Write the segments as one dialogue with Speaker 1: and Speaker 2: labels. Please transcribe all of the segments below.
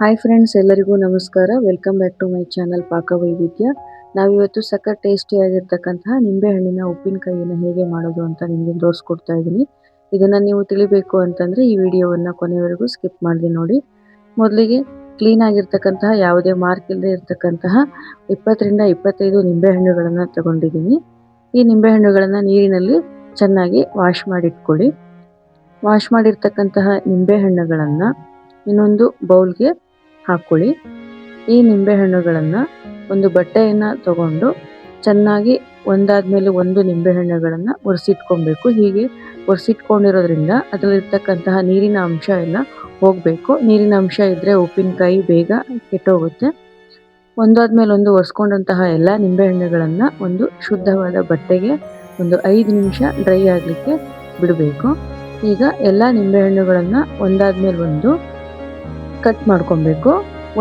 Speaker 1: Hi friends ಎಲ್ಲರಿಗೂ ನಮಸ್ಕಾರ. Welcome back to my channel Paka Vaividhya. ನಾವಿವತ್ತು ಸಖತ್ ಟೇಸ್ಟಿ ಆಗಿರ್ತಕ್ಕಂತಹ ನಿಂಬೆಹಣ್ಣಿನ ಉಪ್ಪಿನಕಾಯಿಯನ್ನು ಹೇಗೆ ಮಾಡೋದು ಅಂತ ನಿಮಗೆ ತೋರಿಸ್ಕೊಡ್ತಾ ಇದ್ದೀನಿ. ಇದನ್ನ ನೀವು ತಿಳಿಬೇಕು ಅಂತಂದರೆ ಈ ವಿಡಿಯೋವನ್ನು ಕೊನೆವರೆಗೂ ಸ್ಕಿಪ್ ಮಾಡಿದೆ ನೋಡಿ. ಮೊದಲಿಗೆ ಕ್ಲೀನ್ ಆಗಿರ್ತಕ್ಕಂತಹ, ಯಾವುದೇ ಮಾರ್ಕ್ ಇಲ್ಲದೆ ಇರತಕ್ಕಂತಹ ಇಪ್ಪತ್ತರಿಂದ ಇಪ್ಪತ್ತೈದು ನಿಂಬೆಹಣ್ಣುಗಳನ್ನು ತಗೊಂಡಿದ್ದೀನಿ. ಈ ನಿಂಬೆಹಣ್ಣುಗಳನ್ನು ನೀರಿನಲ್ಲಿ ಚೆನ್ನಾಗಿ ವಾಶ್ ಮಾಡಿಟ್ಕೊಳ್ಳಿ. ವಾಶ್ ಮಾಡಿರ್ತಕ್ಕಂತಹ ನಿಂಬೆಹಣ್ಣುಗಳನ್ನು ಇನ್ನೊಂದು ಬೌಲ್ಗೆ ಹಾಕೊಳ್ಳಿ. ಈ ನಿಂಬೆಹಣ್ಣುಗಳನ್ನು ಒಂದು ಬಟ್ಟೆಯನ್ನ ತಗೊಂಡು ಚೆನ್ನಾಗಿ ಒಂದಾದ್ಮೇಲೆ ಒಂದು ನಿಂಬೆ ನಿಂಬೆಹಣ್ಣುಗಳನ್ನು ಒರೆಸಿಟ್ಕೊಬೇಕು. ಹೀಗೆ ಒರೆಸಿಟ್ಕೊಂಡಿರೋದ್ರಿಂದ ಅದರಲ್ಲಿರ್ತಕ್ಕಂತಹ ನೀರಿನ ಅಂಶ ಎಲ್ಲ ಹೋಗಬೇಕು. ನೀರಿನ ಅಂಶ ಇದ್ದರೆ ಉಪ್ಪಿನಕಾಯಿ ಬೇಗ ಕೆಟ್ಟೋಗುತ್ತೆ. ಒಂದಾದ್ಮೇಲೆ ಒಂದು ಒರೆಸ್ಕೊಂಡಂತಹ ಎಲ್ಲ ನಿಂಬೆಹಣ್ಣುಗಳನ್ನು ಒಂದು ಶುದ್ಧವಾದ ಬಟ್ಟೆಗೆ ಒಂದು ಐದು ನಿಮಿಷ ಡ್ರೈ ಆಗಲಿಕ್ಕೆ ಬಿಡಬೇಕು. ಈಗ ಎಲ್ಲ ನಿಂಬೆಹಣ್ಣುಗಳನ್ನು ಒಂದಾದ್ಮೇಲೆ ಒಂದು ಕಟ್ ಮಾಡ್ಕೊಬೇಕು.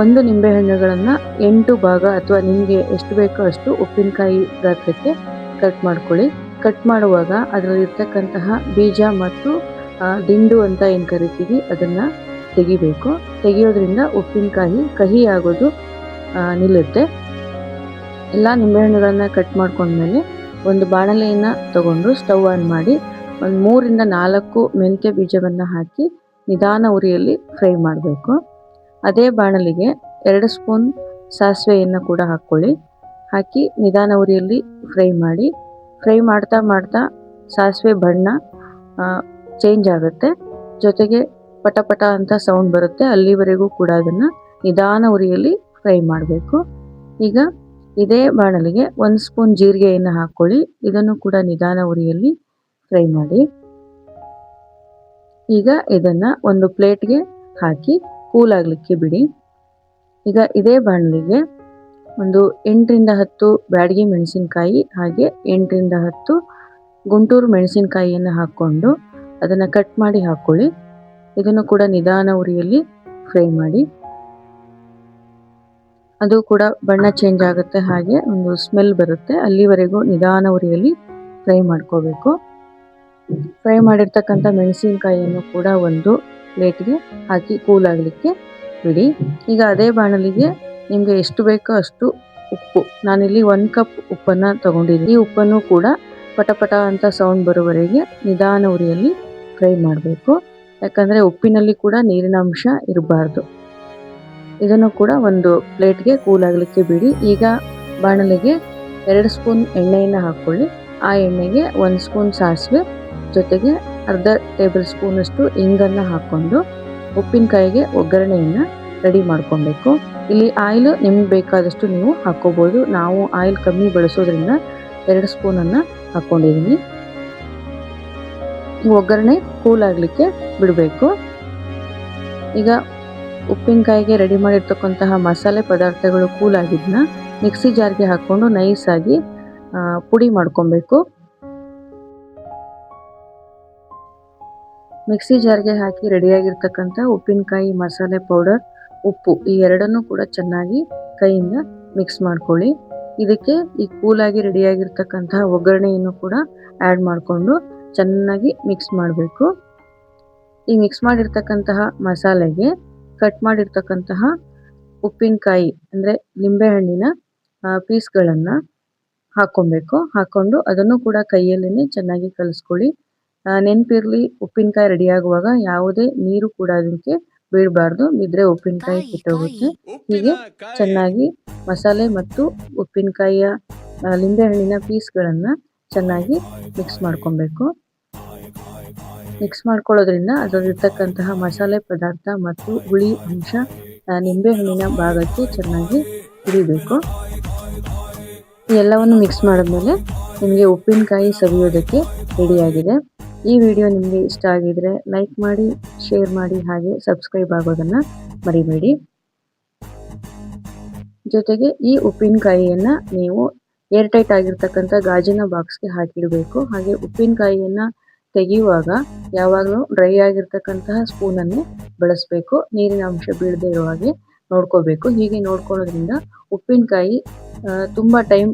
Speaker 1: ಒಂದು ನಿಂಬೆಹಣ್ಣುಗಳನ್ನು ಎಂಟು ಭಾಗ ಅಥವಾ ನಿಮಗೆ ಎಷ್ಟು ಬೇಕೋ ಅಷ್ಟು ಉಪ್ಪಿನಕಾಯಿ ಗಾತ್ರಕ್ಕೆ ಕಟ್ ಮಾಡ್ಕೊಳ್ಳಿ. ಕಟ್ ಮಾಡುವಾಗ ಅದರಲ್ಲಿರ್ತಕ್ಕಂತಹ ಬೀಜ ಮತ್ತು ದಿಂಡು ಅಂತ ಏನು ಕರಿತೀವಿ ಅದನ್ನು ತೆಗಿಬೇಕು. ತೆಗೆಯೋದ್ರಿಂದ ಉಪ್ಪಿನಕಾಯಿ ಕಹಿ ಆಗೋದು ನಿಲ್ಲುತ್ತೆ. ಎಲ್ಲ ನಿಂಬೆಹಣ್ಣುಗಳನ್ನು ಕಟ್ ಮಾಡ್ಕೊಂಡ್ಮೇಲೆ ಒಂದು ಬಾಣಲೆಯನ್ನು ತಗೊಂಡು ಸ್ಟವ್ ಆನ್ ಮಾಡಿ ಒಂದು ಮೂರಿಂದ ನಾಲ್ಕು ಮೆಂತ್ಯ ಬೀಜವನ್ನು ಹಾಕಿ ನಿಧಾನ ಉರಿಯಲ್ಲಿ ಫ್ರೈ ಮಾಡಬೇಕು. ಅದೇ ಬಾಣಲಿಗೆ ಎರಡು ಸ್ಪೂನ್ ಸಾಸಿವೆಯನ್ನು ಕೂಡ ಹಾಕ್ಕೊಳ್ಳಿ. ಹಾಕಿ ನಿಧಾನ ಉರಿಯಲ್ಲಿ ಫ್ರೈ ಮಾಡಿ. ಫ್ರೈ ಮಾಡ್ತಾ ಮಾಡ್ತಾ ಸಾಸಿವೆ ಬಣ್ಣ ಚೇಂಜ್ ಆಗುತ್ತೆ. ಜೊತೆಗೆ ಪಟ ಪಟ ಅಂತ ಸೌಂಡ್ ಬರುತ್ತೆ. ಅಲ್ಲಿವರೆಗೂ ಕೂಡ ಅದನ್ನು ನಿಧಾನ ಉರಿಯಲ್ಲಿ ಫ್ರೈ ಮಾಡಬೇಕು. ಈಗ ಇದೇ ಬಾಣಲಿಗೆ ಒಂದು ಸ್ಪೂನ್ ಜೀರಿಗೆಯನ್ನು ಹಾಕ್ಕೊಳ್ಳಿ. ಇದನ್ನು ಕೂಡ ನಿಧಾನ ಉರಿಯಲ್ಲಿ ಫ್ರೈ ಮಾಡಿ. ಈಗ ಇದನ್ನು ಒಂದು ಪ್ಲೇಟ್ಗೆ ಹಾಕಿ ಕೂಲ್ ಆಗಲಿಕ್ಕೆ ಬಿಡಿ. ಈಗ ಇದೇ ಬಾಣಲಿಗೆ ಒಂದು ಎಂಟರಿಂದ ಹತ್ತು ಬ್ಯಾಡಗಿ ಮೆಣಸಿನಕಾಯಿ ಹಾಗೆ ಎಂಟರಿಂದ ಹತ್ತು ಗುಂಟೂರು ಮೆಣಸಿನಕಾಯಿಯನ್ನು ಹಾಕ್ಕೊಂಡು ಅದನ್ನು ಕಟ್ ಮಾಡಿ ಹಾಕ್ಕೊಳ್ಳಿ ಇದನ್ನು ಕೂಡ ನಿಧಾನ ಉರಿಯಲ್ಲಿ ಫ್ರೈ ಮಾಡಿ. ಅದು ಕೂಡ ಬಣ್ಣ ಚೇಂಜ್ ಆಗುತ್ತೆ, ಹಾಗೆ ಒಂದು ಸ್ಮೆಲ್ ಬರುತ್ತೆ. ಅಲ್ಲಿವರೆಗೂ ನಿಧಾನ ಉರಿಯಲ್ಲಿ ಫ್ರೈ ಮಾಡ್ಕೋಬೇಕು. ಫ್ರೈ ಮಾಡಿರ್ತಕ್ಕಂಥ ಮೆಣಸಿನಕಾಯಿಯನ್ನು ಕೂಡ ಒಂದು ಪ್ಲೇಟ್ಗೆ ಹಾಕಿ ಕೂಲ್ ಆಗಲಿಕ್ಕೆ ಬಿಡಿ. ಈಗ ಅದೇ ಬಾಣಲಿಗೆ ನಿಮಗೆ ಎಷ್ಟು ಬೇಕೋ ಅಷ್ಟು ಉಪ್ಪು. ನಾನಿಲ್ಲಿ ಒಂದು ಕಪ್ ಉಪ್ಪನ್ನು ತಗೊಂಡಿದ್ದೀನಿ. ಈ ಉಪ್ಪನ್ನು ಕೂಡ ಪಟಪಟ ಪಟ ಅಂತ ಸೌಂಡ್ ಬರೋವರೆಗೆ ನಿಧಾನ ಉರಿಯಲ್ಲಿ ಫ್ರೈ ಮಾಡಬೇಕು. ಯಾಕಂದರೆ ಉಪ್ಪಿನಲ್ಲಿ ಕೂಡ ನೀರಿನ ಅಂಶ ಇರಬಾರ್ದು. ಇದನ್ನು ಕೂಡ ಒಂದು ಪ್ಲೇಟ್ಗೆ ಕೂಲ್ ಆಗಲಿಕ್ಕೆ ಬಿಡಿ. ಈಗ ಬಾಣಲಿಗೆ ಎರಡು ಸ್ಪೂನ್ ಎಣ್ಣೆಯನ್ನು ಹಾಕ್ಕೊಳ್ಳಿ. ಆ ಎಣ್ಣೆಗೆ ಒಂದು ಸ್ಪೂನ್ ಸಾಸಿವೆ ಜೊತೆಗೆ ಅರ್ಧ ಟೇಬಲ್ ಸ್ಪೂನಷ್ಟು ಇಂಗನ್ನು ಹಾಕ್ಕೊಂಡು ಉಪ್ಪಿನಕಾಯಿಗೆ ಒಗ್ಗರಣೆಯನ್ನು ರೆಡಿ ಮಾಡ್ಕೊಬೇಕು. ಇಲ್ಲಿ ಆಯಿಲ್ ನಿಮ್ಗೆ ಬೇಕಾದಷ್ಟು ನೀವು ಹಾಕ್ಕೋಬೋದು. ನಾವು ಆಯಿಲ್ ಕಮ್ಮಿ ಬಳಸೋದ್ರಿಂದ ಎರಡು ಸ್ಪೂನನ್ನು ಹಾಕ್ಕೊಂಡಿದ್ದೀನಿ ಒಗ್ಗರಣೆ ಕೂಲ್ ಆಗಲಿಕ್ಕೆ ಬಿಡಬೇಕು. ಈಗ ಉಪ್ಪಿನಕಾಯಿಗೆ ರೆಡಿ ಮಾಡಿರ್ತಕ್ಕಂತಹ ಮಸಾಲೆ ಪದಾರ್ಥಗಳು ಕೂಲ್ ಆಗಿದ್ದನ್ನ ಮಿಕ್ಸಿ ಜಾರ್ಗೆ ಹಾಕ್ಕೊಂಡು ನೈಸಾಗಿ ಪುಡಿ ಮಾಡ್ಕೊಬೇಕು. ಮಿಕ್ಸಿ ಜಾರ್ಗೆ ಹಾಕಿ ರೆಡಿಯಾಗಿರ್ತಕ್ಕಂಥ ಉಪ್ಪಿನಕಾಯಿ ಮಸಾಲೆ ಪೌಡರ್, ಉಪ್ಪು ಈ ಎರಡನ್ನೂ ಕೂಡ ಚೆನ್ನಾಗಿ ಕೈಯಿಂದ ಮಿಕ್ಸ್ ಮಾಡ್ಕೊಳ್ಳಿ. ಇದಕ್ಕೆ ಈ ಕೂಲಾಗಿ ರೆಡಿಯಾಗಿರ್ತಕ್ಕಂತಹ ಒಗ್ಗರಣೆಯನ್ನು ಕೂಡ ಆ್ಯಡ್ ಮಾಡಿಕೊಂಡು ಚೆನ್ನಾಗಿ ಮಿಕ್ಸ್ ಮಾಡಬೇಕು. ಈ ಮಿಕ್ಸ್ ಮಾಡಿರ್ತಕ್ಕಂತಹ ಮಸಾಲೆಗೆ ಕಟ್ ಮಾಡಿರ್ತಕ್ಕಂತಹ ಉಪ್ಪಿನಕಾಯಿ ಅಂದರೆ ನಿಂಬೆಹಣ್ಣಿನ ಪೀಸ್ಗಳನ್ನು ಹಾಕ್ಕೊಬೇಕು. ಹಾಕ್ಕೊಂಡು ಅದನ್ನು ಕೂಡ ಕೈಯಲ್ಲೇ ಚೆನ್ನಾಗಿ ಕಲಿಸ್ಕೊಳ್ಳಿ. ನೆನಪಿರಲಿ ಉಪ್ಪಿನಕಾಯಿ ರೆಡಿ ಆಗುವಾಗ ಯಾವುದೇ ನೀರು ಕೂಡ ಅದಕ್ಕೆ ಬೀಳಬಾರ್ದು. ಬಿದ್ರೆ ಉಪ್ಪಿನಕಾಯಿ ಕೆಟ್ಟೋಗುತ್ತೆ ಹೀಗೆ ಚೆನ್ನಾಗಿ ಮಸಾಲೆ ಮತ್ತು ಉಪ್ಪಿನಕಾಯಿಯ ಲಿಂಬೆಹಣ್ಣಿನ ಪೀಸ್ಗಳನ್ನು ಚೆನ್ನಾಗಿ ಮಿಕ್ಸ್ ಮಾಡ್ಕೊಬೇಕು. ಮಿಕ್ಸ್ ಮಾಡ್ಕೊಳ್ಳೋದ್ರಿಂದ ಅದರಲ್ಲಿರ್ತಕ್ಕಂತಹ ಮಸಾಲೆ ಪದಾರ್ಥ ಮತ್ತು ಹುಳಿ ಅಂಶ ನಿಂಬೆಹಣ್ಣಿನ ಭಾಗಕ್ಕೆ ಚೆನ್ನಾಗಿ ಹಿಡಿಬೇಕು. ಎಲ್ಲವನ್ನು ಮಿಕ್ಸ್ ಮಾಡಿದ್ಮೇಲೆ ನಿಮಗೆ ಉಪ್ಪಿನಕಾಯಿ ಸವಿಯೋದಕ್ಕೆ ರೆಡಿಯಾಗಿದೆ ಈ ವಿಡಿಯೋ ನಿಮಗೆ ಇಷ್ಟ ಆಗಿದ್ರೆ ಲೈಕ್ ಮಾಡಿ, ಶೇರ್ ಮಾಡಿ ಹಾಗೆ ಸಬ್ಸ್ಕ್ರೈಬ್ ಆಗೋದನ್ನ ಮರಿಬೇಡಿ. ಜೊತೆಗೆ ಈ ಉಪ್ಪಿನಕಾಯಿಯನ್ನ ನೀವು ಏರ್ ಟೈಟ್ ಆಗಿರ್ತಕ್ಕಂಥ ಗಾಜಿನ ಬಾಕ್ಸ್ಗೆ ಹಾಕಿಡಬೇಕು. ಹಾಗೆ ಉಪ್ಪಿನಕಾಯಿಯನ್ನ ತೆಗೆಯುವಾಗ ಯಾವಾಗಲೂ ಡ್ರೈ ಆಗಿರ್ತಕ್ಕಂತಹ ಸ್ಪೂನನ್ನೇ ಬಳಸಬೇಕು. ನೀರಿನ ಅಂಶ ಬೀಳದೆ ಇರೋ ಹಾಗೆ ನೋಡ್ಕೋಬೇಕು. ಹೀಗೆ ನೋಡ್ಕೊಳ್ಳೋದ್ರಿಂದ ಉಪ್ಪಿನಕಾಯಿ ತುಂಬ ಟೈಮ್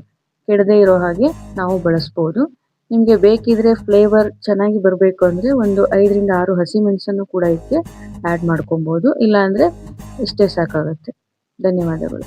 Speaker 1: ಕೆಡದೆ ಇರೋ ಹಾಗೆ ನಾವು ಬಳಸ್ಬೋದು. ನಿಮಗೆ ಬೇಕಿದ್ರೆ ಫ್ಲೇವರ್ ಚೆನ್ನಾಗಿ ಬರಬೇಕು ಅಂದರೆ ಒಂದು ಐದರಿಂದ ಆರು ಹಸಿಮೆಣಸನ್ನು ಕೂಡ ಇದಕ್ಕೆ ಆ್ಯಡ್ ಮಾಡ್ಕೊಬೋದು. ಇಲ್ಲಾಂದರೆ ಇಷ್ಟೇ ಸಾಕಾಗುತ್ತೆ. ಧನ್ಯವಾದಗಳು.